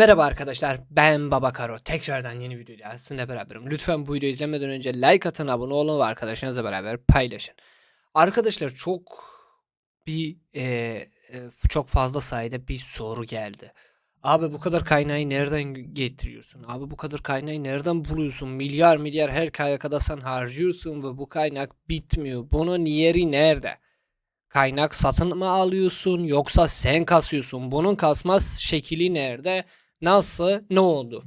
Merhaba arkadaşlar ben Baba Karo tekrardan yeni videoyla sizinle beraberim. Lütfen bu videoyu izlemeden önce like atın abone olun ve arkadaşlarınızla beraber paylaşın. Arkadaşlar çok bir e, e, çok fazla sayıda bir soru geldi. Abi bu kadar kaynağı nereden getiriyorsun? Abi bu kadar kaynağı nereden buluyorsun? Milyar milyar her kaynakta sen harcıyorsun ve bu kaynak bitmiyor. Bunun yeri nerede? Kaynak satın mı alıyorsun yoksa sen kasıyorsun? Bunun kasmaz şekli nerede? Nasıl? Ne oldu?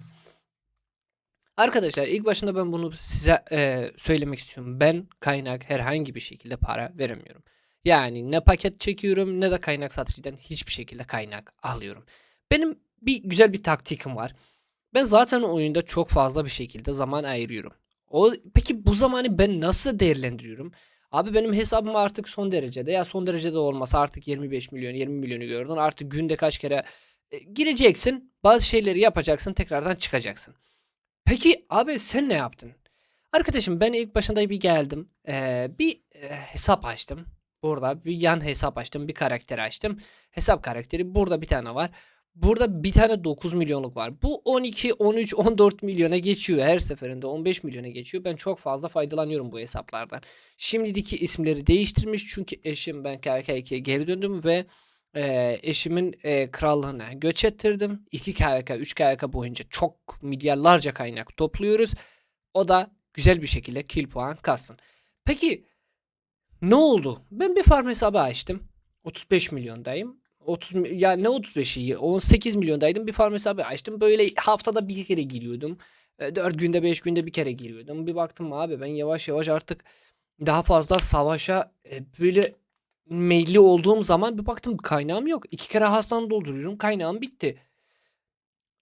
Arkadaşlar ilk başında ben bunu size e, söylemek istiyorum. Ben kaynak herhangi bir şekilde para veremiyorum. Yani ne paket çekiyorum ne de kaynak satıcıdan hiçbir şekilde kaynak alıyorum. Benim bir güzel bir taktikim var. Ben zaten oyunda çok fazla bir şekilde zaman ayırıyorum. O peki bu zamanı ben nasıl değerlendiriyorum? Abi benim hesabım artık son derecede ya son derecede olmasa artık 25 milyon 20 milyonu gördün. Artık günde kaç kere gireceksin, bazı şeyleri yapacaksın, tekrardan çıkacaksın. Peki abi sen ne yaptın? Arkadaşım ben ilk başında bir geldim. Ee, bir e, hesap açtım. Burada bir yan hesap açtım. Bir karakter açtım. Hesap karakteri burada bir tane var. Burada bir tane 9 milyonluk var. Bu 12, 13, 14 milyona geçiyor. Her seferinde 15 milyona geçiyor. Ben çok fazla faydalanıyorum bu hesaplardan. Şimdiki isimleri değiştirmiş. Çünkü eşim ben KK2'ye geri döndüm ve e, eşimin e, krallığına göç ettirdim. 2 KVK, 3 KVK boyunca çok milyarlarca kaynak topluyoruz. O da güzel bir şekilde kill puan kastın. Peki ne oldu? Ben bir farm hesabı açtım. 35 milyondayım. 30 mi- ya ne 35'i 18 milyondaydım. Bir farm hesabı açtım. Böyle haftada bir kere giriyordum. 4 günde 5 günde bir kere giriyordum. Bir baktım abi ben yavaş yavaş artık daha fazla savaşa böyle meyilli olduğum zaman bir baktım kaynağım yok. İki kere hastan dolduruyorum. Kaynağım bitti.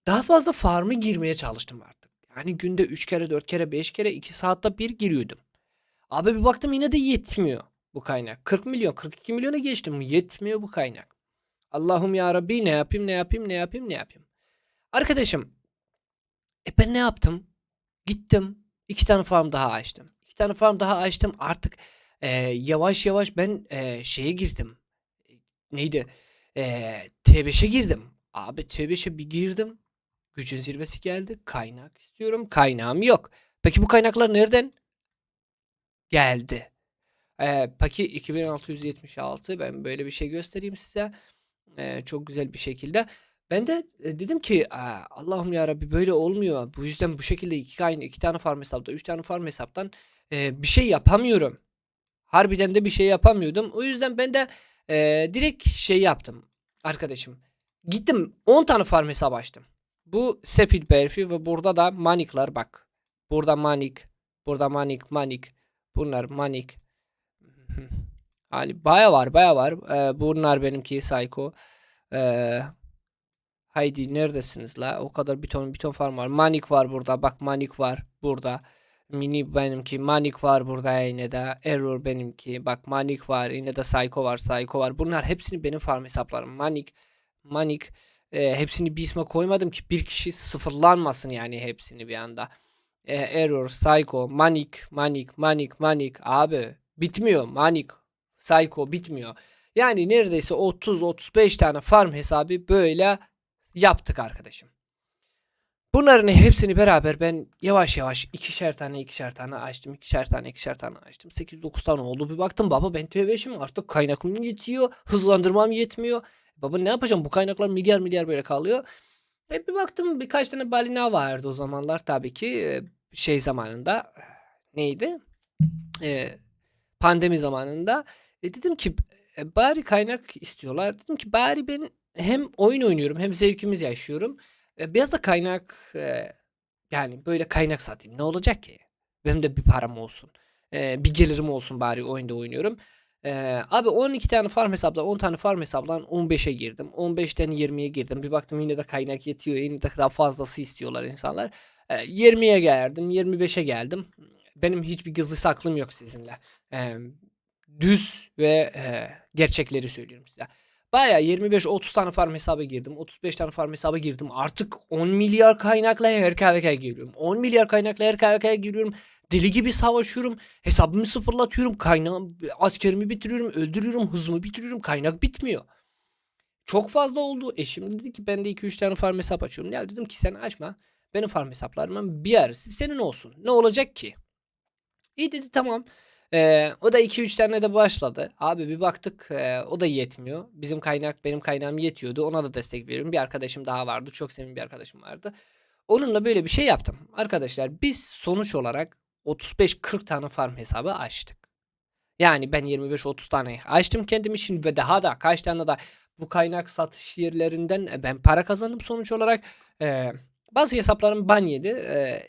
Daha fazla farmı girmeye çalıştım artık. Yani günde 3 kere 4 kere 5 kere 2 saatte bir giriyordum. Abi bir baktım yine de yetmiyor bu kaynak. 40 milyon 42 milyona geçtim. Yetmiyor bu kaynak. Allah'ım ya Rabbi ne yapayım ne yapayım ne yapayım ne yapayım. Arkadaşım e ben ne yaptım? Gittim iki tane farm daha açtım. İki tane farm daha açtım artık e, yavaş yavaş ben e, şeye girdim. Neydi? E, T5'e girdim. Abi T5'e bir girdim. Gücün zirvesi geldi. Kaynak istiyorum. Kaynağım yok. Peki bu kaynaklar nereden? Geldi. E, Paki 2676 ben böyle bir şey göstereyim size. E, çok güzel bir şekilde. Ben de e, dedim ki "Aa, Allah'ım ya Rabbi böyle olmuyor. Bu yüzden bu şekilde iki kaynak, iki tane farm hesapta, üç tane farm hesaptan e, bir şey yapamıyorum. Harbiden de bir şey yapamıyordum. O yüzden ben de e, direkt şey yaptım arkadaşım. Gittim 10 tane farm hesabı açtım. Bu Sefil Berfi ve burada da Manik'lar bak. Burada Manik, burada Manik, Manik. Bunlar Manik. hani baya var, baya var. E, bunlar benimki Psycho. E, haydi neredesiniz la? O kadar bir ton bir ton farm var. Manik var burada. Bak Manik var burada. Mini benimki. Manik var burada yine de. Error benimki. Bak Manik var. Yine de Psycho var. Psycho var. Bunlar hepsini benim farm hesaplarım. Manik. Manik. e, hepsini bir isme koymadım ki bir kişi sıfırlanmasın yani hepsini bir anda. E, Error. Psycho. Manik. Manik. Manik. Manik. Abi. Bitmiyor. Manik. Psycho bitmiyor. Yani neredeyse 30-35 tane farm hesabı böyle yaptık arkadaşım. Bunların hepsini beraber ben yavaş yavaş ikişer tane ikişer tane açtım. ikişer tane ikişer tane açtım. 8-9 tane oldu. Bir baktım baba ben TV5'im artık kaynakım yetiyor. Hızlandırmam yetmiyor. Baba ne yapacağım bu kaynaklar milyar milyar böyle kalıyor. E bir baktım birkaç tane balina vardı o zamanlar tabii ki e, şey zamanında neydi? E, pandemi zamanında. E dedim ki e, bari kaynak istiyorlar. Dedim ki bari ben hem oyun oynuyorum hem zevkimiz yaşıyorum. Biraz da kaynak yani böyle kaynak satayım. Ne olacak ki? Benim de bir param olsun. Bir gelirim olsun bari oyunda oynuyorum. Abi 12 tane farm hesapla 10 tane farm hesaplan 15'e girdim. 15'ten 20'ye girdim. Bir baktım yine de kaynak yetiyor. Yine de daha fazlası istiyorlar insanlar. E, 20'ye geldim. 25'e geldim. Benim hiçbir gizli saklım yok sizinle. Düz ve gerçekleri söylüyorum size. Baya 25-30 tane farm hesaba girdim. 35 tane farm hesaba girdim. Artık 10 milyar kaynakla her KVK'ya giriyorum. 10 milyar kaynakla her KVK'ya giriyorum. Deli gibi savaşıyorum. Hesabımı sıfırlatıyorum. Kaynağım, askerimi bitiriyorum. Öldürüyorum. Hızımı bitiriyorum. Kaynak bitmiyor. Çok fazla oldu. Eşim dedi ki ben de 2-3 tane farm hesap açıyorum. Ya dedim ki sen açma. Benim farm hesaplarımın bir yarısı senin olsun. Ne olacak ki? İyi dedi tamam. Ee, o da 2-3 tane de başladı. Abi bir baktık e, o da yetmiyor. Bizim kaynak benim kaynağım yetiyordu. Ona da destek veriyorum. Bir arkadaşım daha vardı. Çok sevimli bir arkadaşım vardı. Onunla böyle bir şey yaptım. Arkadaşlar biz sonuç olarak 35-40 tane farm hesabı açtık. Yani ben 25-30 tane açtım kendim için ve daha da kaç tane daha bu kaynak satış yerlerinden e, ben para kazandım sonuç olarak. Ee, bazı hesaplarım ban yedi. Ee,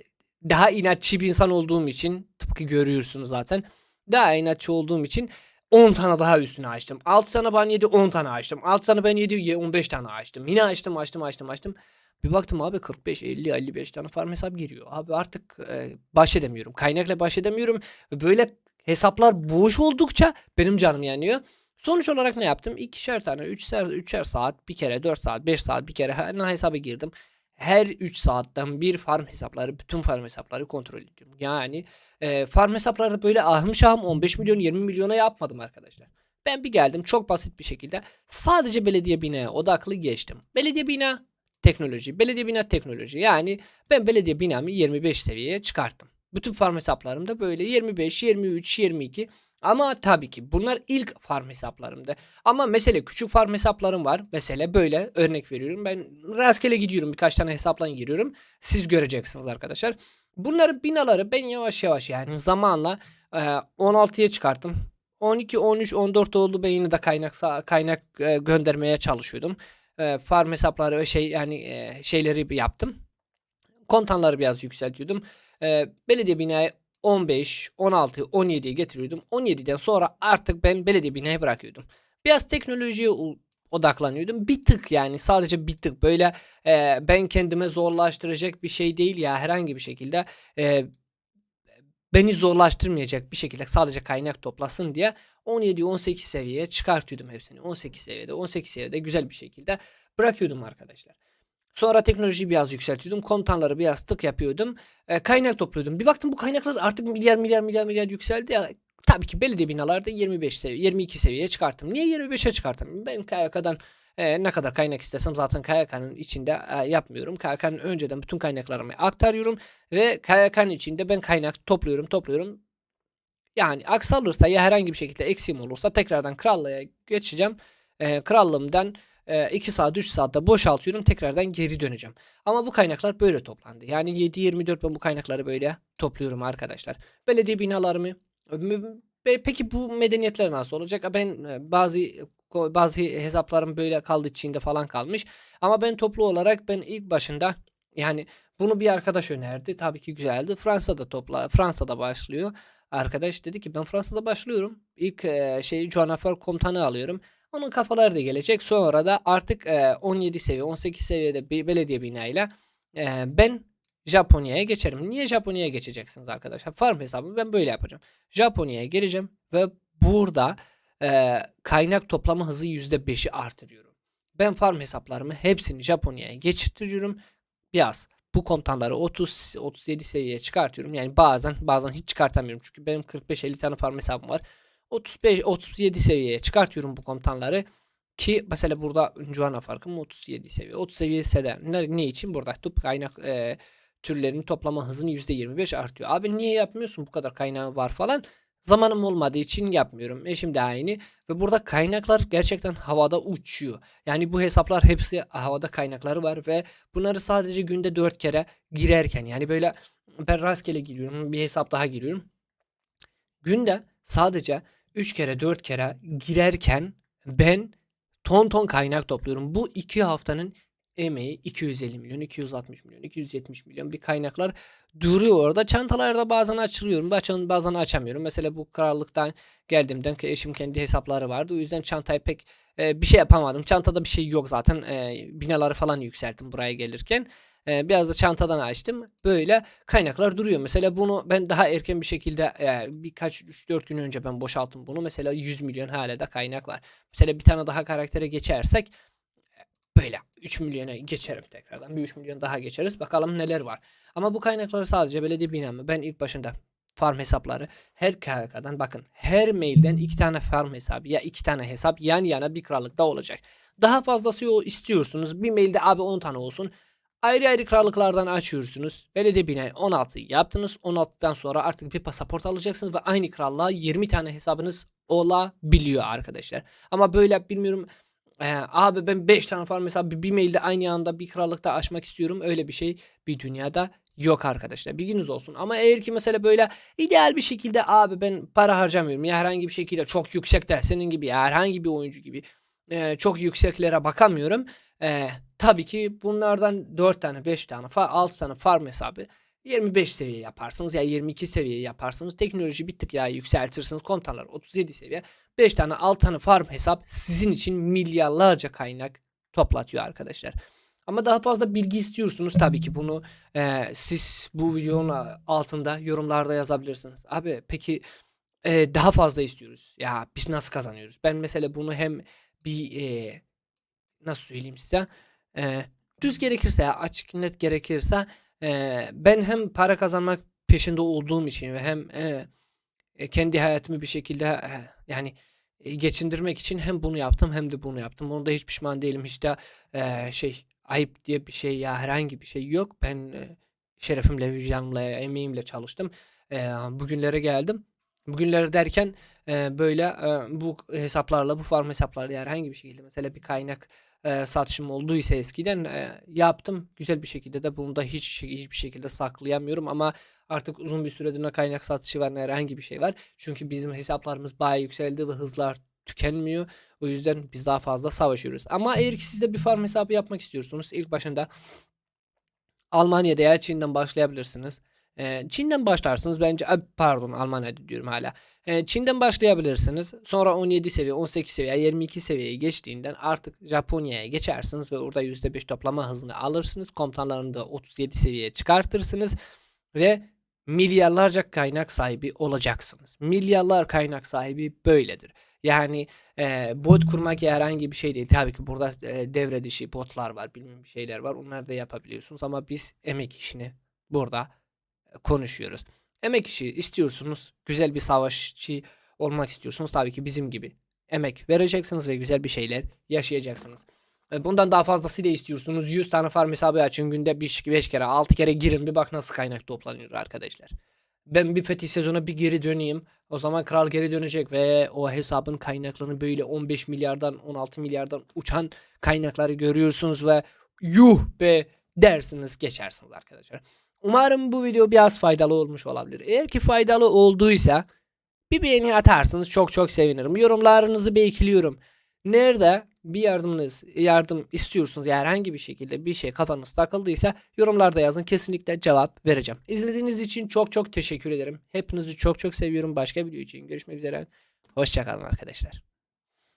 daha inatçı bir insan olduğum için tıpkı görüyorsunuz zaten. Daha inatçı olduğum için 10 tane daha üstüne açtım. 6 tane ban yedi 10 tane açtım. 6 tane ben yedi 15 tane açtım. Yine açtım açtım açtım açtım. Bir baktım abi 45 50 55 tane farm hesap giriyor. Abi artık e, baş edemiyorum. Kaynakla baş edemiyorum. Böyle hesaplar boş oldukça benim canım yanıyor. Sonuç olarak ne yaptım? İkişer tane, üçer, üçer saat, bir kere 4 saat, 5 saat bir kere her hesaba girdim. Her 3 saatten bir farm hesapları, bütün farm hesapları kontrol ediyorum. Yani e, farm hesapları böyle ahım şahım 15 milyon 20 milyona yapmadım arkadaşlar. Ben bir geldim çok basit bir şekilde sadece belediye binaya odaklı geçtim. Belediye bina teknoloji, belediye bina teknoloji. Yani ben belediye binamı 25 seviyeye çıkarttım. Bütün farm hesaplarım da böyle 25, 23, 22. Ama tabii ki bunlar ilk farm hesaplarımdı. Ama mesela küçük farm hesaplarım var. Mesela böyle örnek veriyorum. Ben rastgele gidiyorum birkaç tane hesapla giriyorum. Siz göreceksiniz arkadaşlar. Bunların binaları ben yavaş yavaş yani zamanla e, 16'ya çıkarttım. 12, 13, 14 oldu ben yine de kaynak kaynak e, göndermeye çalışıyordum. E, farm hesapları ve şey yani e, şeyleri yaptım. Kontanları biraz yükseltiyordum. E, belediye binayı 15, 16, 17'ye getiriyordum. 17'den sonra artık ben belediye binayı bırakıyordum. Biraz teknolojiye odaklanıyordum. Bir tık yani sadece bir tık böyle e, ben kendime zorlaştıracak bir şey değil ya herhangi bir şekilde e, beni zorlaştırmayacak bir şekilde sadece kaynak toplasın diye 17-18 seviyeye çıkartıyordum hepsini. 18 seviyede 18 seviyede güzel bir şekilde bırakıyordum arkadaşlar. Sonra teknolojiyi biraz yükseltiyordum. Komutanları biraz tık yapıyordum. E, kaynak topluyordum. Bir baktım bu kaynaklar artık milyar milyar milyar milyar yükseldi. Ya, tabii ki belediye binalarda 25 seviye, 22 seviyeye çıkarttım. Niye 25'e çıkarttım? Ben KYK'dan e, ne kadar kaynak istesem zaten KYK'nın içinde e, yapmıyorum. KYK'nın önceden bütün kaynaklarımı aktarıyorum ve KYK'nın içinde ben kaynak topluyorum, topluyorum. Yani aksalırsa ya herhangi bir şekilde eksiğim olursa tekrardan krallığa geçeceğim. E, krallığımdan 2 saat 3 saatte boşaltıyorum tekrardan geri döneceğim. Ama bu kaynaklar böyle toplandı. Yani 7-24 ben bu kaynakları böyle topluyorum arkadaşlar. Belediye binalarımı Pe- Peki bu medeniyetler nasıl olacak? Ben e, bazı bazı hesaplarım böyle kaldı Çin'de falan kalmış. Ama ben toplu olarak ben ilk başında yani bunu bir arkadaş önerdi. Tabii ki güzeldi. Fransa'da topla Fransa'da başlıyor. Arkadaş dedi ki ben Fransa'da başlıyorum. İlk e, şeyi Joanafer komutanı alıyorum. Onun kafaları da gelecek. Sonra da artık e, 17 seviye 18 seviyede bir belediye binayla e, ben Japonya'ya geçerim. Niye Japonya'ya geçeceksiniz arkadaşlar? Farm hesabı ben böyle yapacağım. Japonya'ya geleceğim ve burada e, kaynak toplama hızı %5'i artırıyorum. Ben farm hesaplarımı hepsini Japonya'ya geçirtiyorum. Biraz bu komutanları 30 37 seviyeye çıkartıyorum. Yani bazen bazen hiç çıkartamıyorum. Çünkü benim 45-50 tane farm hesabım var. 35 37 seviyeye çıkartıyorum bu komutanları. Ki mesela burada Juana farkım 37 seviye. 30 seviye ise de ne, ne için? Burada top kaynak e, türlerinin toplama hızını %25 artıyor. Abi niye yapmıyorsun bu kadar kaynağın var falan. Zamanım olmadığı için yapmıyorum. Eşim de aynı. Ve burada kaynaklar gerçekten havada uçuyor. Yani bu hesaplar hepsi havada kaynakları var ve bunları sadece günde 4 kere girerken yani böyle ben rastgele giriyorum bir hesap daha giriyorum. Günde sadece 3 kere 4 kere girerken ben ton ton kaynak topluyorum. Bu 2 haftanın emeği 250 milyon, 260 milyon, 270 milyon bir kaynaklar duruyor orada. Çantalarda bazen açılıyorum, bazen, bazen açamıyorum. Mesela bu krallıktan geldiğimden eşim kendi hesapları vardı. O yüzden çantayı pek e, bir şey yapamadım. Çantada bir şey yok zaten. E, binaları falan yükselttim buraya gelirken. E, biraz da çantadan açtım. Böyle kaynaklar duruyor. Mesela bunu ben daha erken bir şekilde e, birkaç 3-4 gün önce ben boşalttım bunu. Mesela 100 milyon hala da kaynak var. Mesela bir tane daha karaktere geçersek böyle 3 milyona geçerim tekrardan. Bir 3 milyon daha geçeriz. Bakalım neler var. Ama bu kaynakları sadece belediye binamı ben ilk başında farm hesapları her KVK'dan bakın her mailden iki tane farm hesabı ya iki tane hesap yan yana bir krallıkta olacak. Daha fazlası istiyorsunuz. Bir mailde abi 10 tane olsun. Ayrı ayrı krallıklardan açıyorsunuz. Belediye binayı 16 yaptınız. 16'dan sonra artık bir pasaport alacaksınız ve aynı krallığa 20 tane hesabınız olabiliyor arkadaşlar. Ama böyle bilmiyorum ee, abi ben 5 tane farm hesabı bir mailde aynı anda bir krallıkta açmak istiyorum. Öyle bir şey bir dünyada yok arkadaşlar. Bilginiz olsun. Ama eğer ki mesela böyle ideal bir şekilde abi ben para harcamıyorum. Ya herhangi bir şekilde çok yüksekte senin gibi ya herhangi bir oyuncu gibi e, çok yükseklere bakamıyorum. E, tabii ki bunlardan 4 tane 5 tane fa- 6 tane farm hesabı 25 seviye yaparsınız ya 22 seviye yaparsınız. Teknoloji bir tık ya yükseltirsiniz. Komutanlar 37 seviye. 5 tane 6 tane farm hesap sizin için milyarlarca kaynak toplatıyor arkadaşlar. Ama daha fazla bilgi istiyorsunuz tabii ki bunu e, siz bu videonun altında yorumlarda yazabilirsiniz. Abi peki e, daha fazla istiyoruz. Ya biz nasıl kazanıyoruz? Ben mesela bunu hem bir e, nasıl söyleyeyim size e, düz gerekirse açık net gerekirse e, ben hem para kazanmak peşinde olduğum için ve hem e, kendi hayatımı bir şekilde e, yani geçindirmek için hem bunu yaptım hem de bunu yaptım. Onda hiç pişman değilim. Hiç de e, şey ayıp diye bir şey ya herhangi bir şey yok. Ben e, şerefimle, vicdanımla, emeğimle çalıştım. E, bugünlere geldim. Bugünlere derken e, böyle e, bu hesaplarla, bu farm hesaplarla herhangi bir şekilde mesela bir kaynak e, satışım olduysa eskiden e, yaptım. Güzel bir şekilde de bunu da hiç hiçbir şekilde saklayamıyorum ama Artık uzun bir süredir ne kaynak satışı var ne herhangi bir şey var. Çünkü bizim hesaplarımız bayağı yükseldi ve hızlar tükenmiyor. O yüzden biz daha fazla savaşıyoruz. Ama eğer ki siz de bir farm hesabı yapmak istiyorsunuz ilk başında Almanya'da ya Çin'den başlayabilirsiniz. Ee, Çin'den başlarsınız bence pardon Almanya'da diyorum hala. Ee, Çin'den başlayabilirsiniz. Sonra 17 seviye, 18 seviye, 22 seviyeye geçtiğinden artık Japonya'ya geçersiniz ve orada %5 toplama hızını alırsınız. Komutanlarını da 37 seviyeye çıkartırsınız ve milyarlarca kaynak sahibi olacaksınız. Milyarlar kaynak sahibi böyledir. Yani e, bot kurmak herhangi bir şey değil. Tabii ki burada e, devre dışı botlar var, bilmem şeyler var. Onları da yapabiliyorsunuz ama biz emek işini burada konuşuyoruz. Emek işi istiyorsunuz, güzel bir savaşçı olmak istiyorsunuz. Tabii ki bizim gibi emek vereceksiniz ve güzel bir şeyler yaşayacaksınız. E, Bundan daha fazlasıyla istiyorsunuz. 100 tane farm hesabı açın günde 5 kere 6 kere girin bir bak nasıl kaynak toplanıyor arkadaşlar. Ben bir fetih sezona bir geri döneyim. O zaman kral geri dönecek ve o hesabın kaynaklarını böyle 15 milyardan 16 milyardan uçan kaynakları görüyorsunuz ve yuh be dersiniz geçersiniz arkadaşlar. Umarım bu video biraz faydalı olmuş olabilir. Eğer ki faydalı olduysa bir beğeni atarsınız çok çok sevinirim. Yorumlarınızı bekliyorum. Nerede bir yardımınız yardım istiyorsunuz ya herhangi bir şekilde bir şey kafanız takıldıysa yorumlarda yazın kesinlikle cevap vereceğim. İzlediğiniz için çok çok teşekkür ederim. Hepinizi çok çok seviyorum. Başka video için görüşmek üzere. Hoşçakalın arkadaşlar.